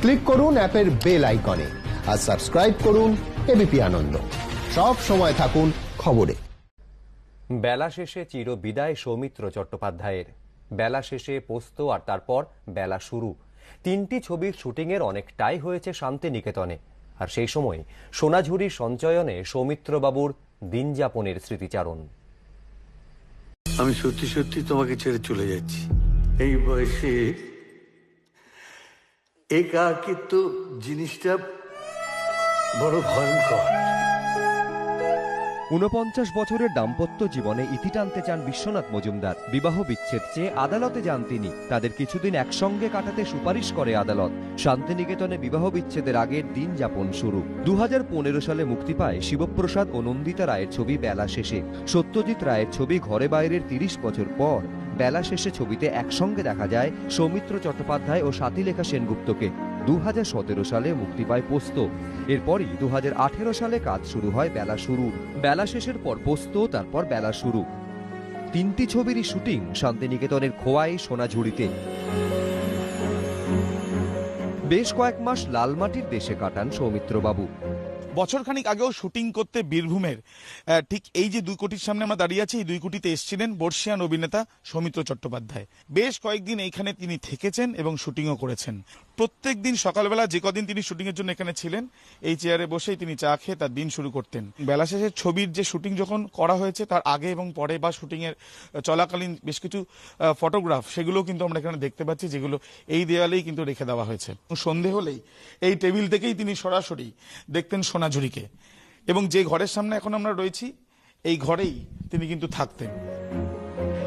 Click করুন অ্যাপের bell আইকনে আর সাবস্ক্রাইব করুন এবিপি আনন্দ। সব সময় থাকুন খবরে। বেলা শেষে চির বিদায় সৌমিত্র চট্টোপাধ্যায়ের। বেলা শেষে পোস্ত আর তারপর বেলা শুরু। তিনটি ছবির শুটিংয়ের অনেকটাই হয়েছে শান্তিনিকেতনে। আর সেই সময় সোনাঝুরি সঞ্চয়নে সৌমিত্রবাবুর দিনযাপনের স্মৃতিচারণ। আমি সত্যি সত্যি তোমাকে ছেড়ে চলে যাচ্ছি। এই বয়সে একাকিত্ব জিনিসটা বড় ভয়ঙ্কর। ঊনপঞ্চাশ বছরের দাম্পত্য জীবনে ইতি টানতে চান বিশ্বনাথ মজুমদার। বিবাহ বিচ্ছেদ চেয়ে আদালতে যান তিনি। তাদের কিছুদিন একসঙ্গে কাটাতে সুপারিশ করে আদালত। শান্তিনিকেতনে বিবাহ বিচ্ছেদের আগের দিন যাপন শুরু। দু হাজার পনেরো সালে মুক্তি পায় শিবপ্রসাদ ও নন্দিতা রায়ের ছবি বেলা শেষে। সত্যজিৎ রায়ের ছবি ঘরে বাইরের তিরিশ বছর পর। বেলা শেষে ছবিতে একসঙ্গে দেখা যায় সৌমিত্র চট্টোপাধ্যায় ও সাথীলেখা সেনগুপ্তকে। দু হাজার সতেরো সালে মুক্তি পায় পোস্ত। এরপরই দু হাজার আঠেরো সালে কাজ শুরু হয় বেলা শুরু বেলা শেষের পর পোস্ত, তারপর বেলা শুরু। তিনটি ছবিরই শুটিং শান্তিনিকেতনের খোয়াই সোনাঝুড়িতে বেশ কয়েক মাস লালমাটির দেশে কাটান সৌমিত্রবাবু। বছরখানিক আগেও শুটিং করতে বীরভূমের। ঠিক এই যে দুই কোটির সামনে আমরা দাঁড়িয়ে আছি, এই দুই কোটিতে এসেছিলেন বর্ষিয়ান অভিনেতা সৌমিত্র চট্টোপাধ্যায়। বেশ কয়েকদিন এইখানে তিনি থেকেছেন এবং শুটিংও করেছেন। প্রত্যেক দিন সকালবেলা যে কদিন তিনি শুটিংয়ের জন্য এখানে ছিলেন, এই চেয়ারে বসেই তিনি চা খেয়ে তার দিন শুরু করতেন। বেলা শেষে ছবির যে শুটিং যখন করা হয়েছে, তার আগে এবং পরে বা শুটিংয়ের চলাকালীন বেশ কিছু ফটোগ্রাফ সেগুলো কিন্তু আমরা এখানে দেখতে পাচ্ছি, যেগুলো এই দেওয়ালেই কিন্তু রেখে দেওয়া হয়েছে। সন্ধে হলেই এই টেবিল থেকেই তিনি সরাসরি দেখতেন সোনাঝুরিকে এবং যে ঘরের সামনে এখন আমরা রয়েছি এই ঘরেই তিনি কিন্তু থাকতেন।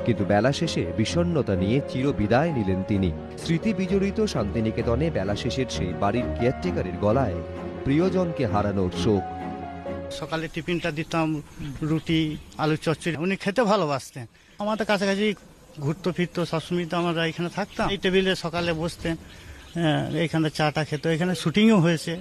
কিন্তু বেলা শেষে বিষণ্ণতা নিয়ে চির বিদায় নিলেন তিনি। স্মৃতি বিজড়িত শান্তিনিকেতনে বেলা শেষের সেই বাড়ির কেয়ারটেকারের গলায় প্রিয়জনকে হারানোর শোক। সকালে টিফিনটা দিতাম রুটি আলু চচ্চড়ি উনি খেতে ভালোবাসতেন। আমাদের কাছাকাছি ঘুরতো ফিরতো সবসময় তো আমরা এখানে থাকতাম। এই টেবিলে সকালে বসতেন হ্যাঁ, এইখানে চাটা খেতো এখানে শুটিংও হয়েছে।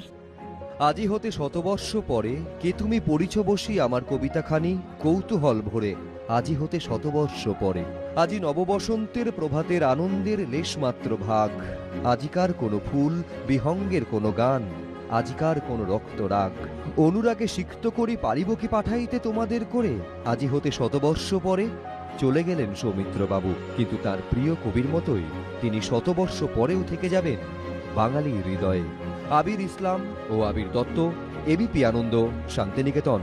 আজি হতে শতবর্ষ পরে কে তুমি পড়িছ বসি আমার কবিতাখানি কৌতূহল ভরে। আজি হতে শতবর্ষ পরে। আজি নববসন্তের প্রভাতের আনন্দের লেশমাত্র ভাগ। আজিকার কোনো ফুল, বিহঙ্গের কোনো গান, আজিকার কোনো রক্তরাগ অনুরাগে সিক্ত করি পারিব কি পাঠাইতে তোমাদের করে? আজি হতে শতবর্ষ পরে চলে গেলেন সৌমিত্রবাবু। কিন্তু তার প্রিয় কবির মতোই তিনি শতবর্ষ পরেও থেকে যাবেন বাঙালির হৃদয়ে। আবির ইসলাম ও আবির দত্ত এবিপি আনন্দ শান্তিনিকেতন।